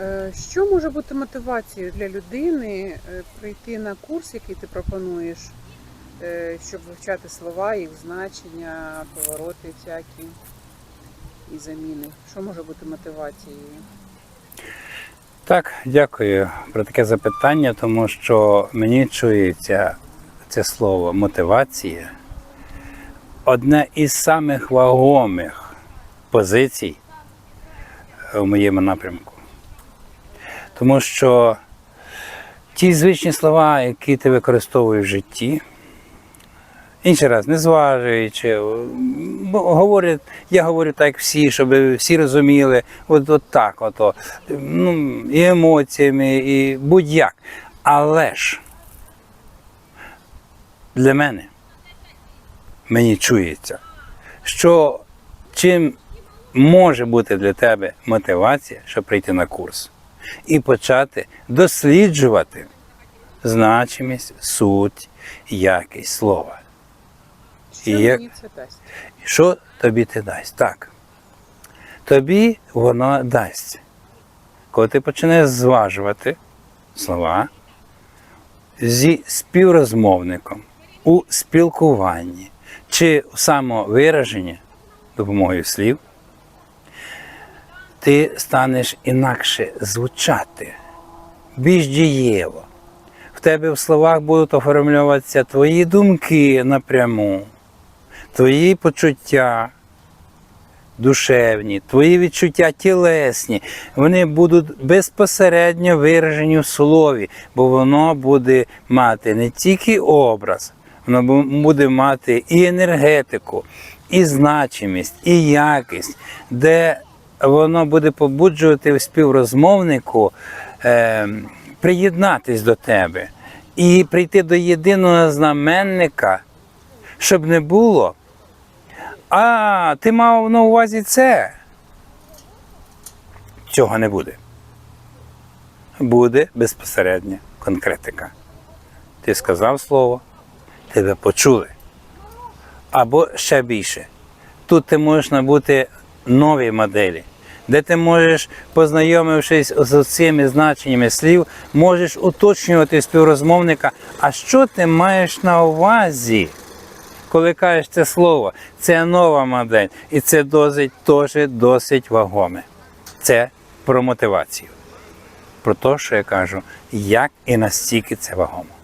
Е, Що може бути мотивацією для людини е, прийти на курс, який ти пропонуєш, е, щоб вивчати слова, їх значення, повороти всякі і заміни? Що може бути мотивацією? Так, дякую про таке запитання, тому що мені чується це слово мотивація одне із самих вагомих позицій у моєму напрямку. Тому що ті звичні слова, які ти використовуєш в житті, інший раз, не зважуючи, бо я говорю так, всі, щоб всі розуміли, от, от так, ото, ну, і емоціями, і будь-як. Але ж для мене мені чується, що чим може бути для тебе мотивація, щоб прийти на курс, і почати досліджувати значимість, суть, якість слова. Що І як- мені це дасть? Що тобі це дасть? Так. Тобі воно дасть. Коли ти почнеш зважувати слова зі співрозмовником у спілкуванні чи самовираженні допомогою слів, ти станеш інакше звучати, більш дієво. В тебе в словах будуть оформлюватися твої думки напряму твої почуття душевні, твої відчуття тілесні, вони будуть безпосередньо виражені в слові, бо воно буде мати не тільки образ, воно буде мати і енергетику, і значимість, і якість, де воно буде побуджувати співрозмовнику е, приєднатись до тебе і прийти до єдиного знаменника щоб не було. А, ти мав на увазі це. Цього не буде. Буде безпосередня конкретика. Ти сказав слово, тебе почули. Або ще більше. Тут ти можеш набути нові моделі, де ти можеш, познайомившись з цими значеннями слів, можеш уточнювати співрозмовника, а що ти маєш на увазі? коли кажеш це слово, це нова модель, і це досить теж досить вагоме. Це про мотивацію. Про те, що я кажу, як і настільки це вагомо.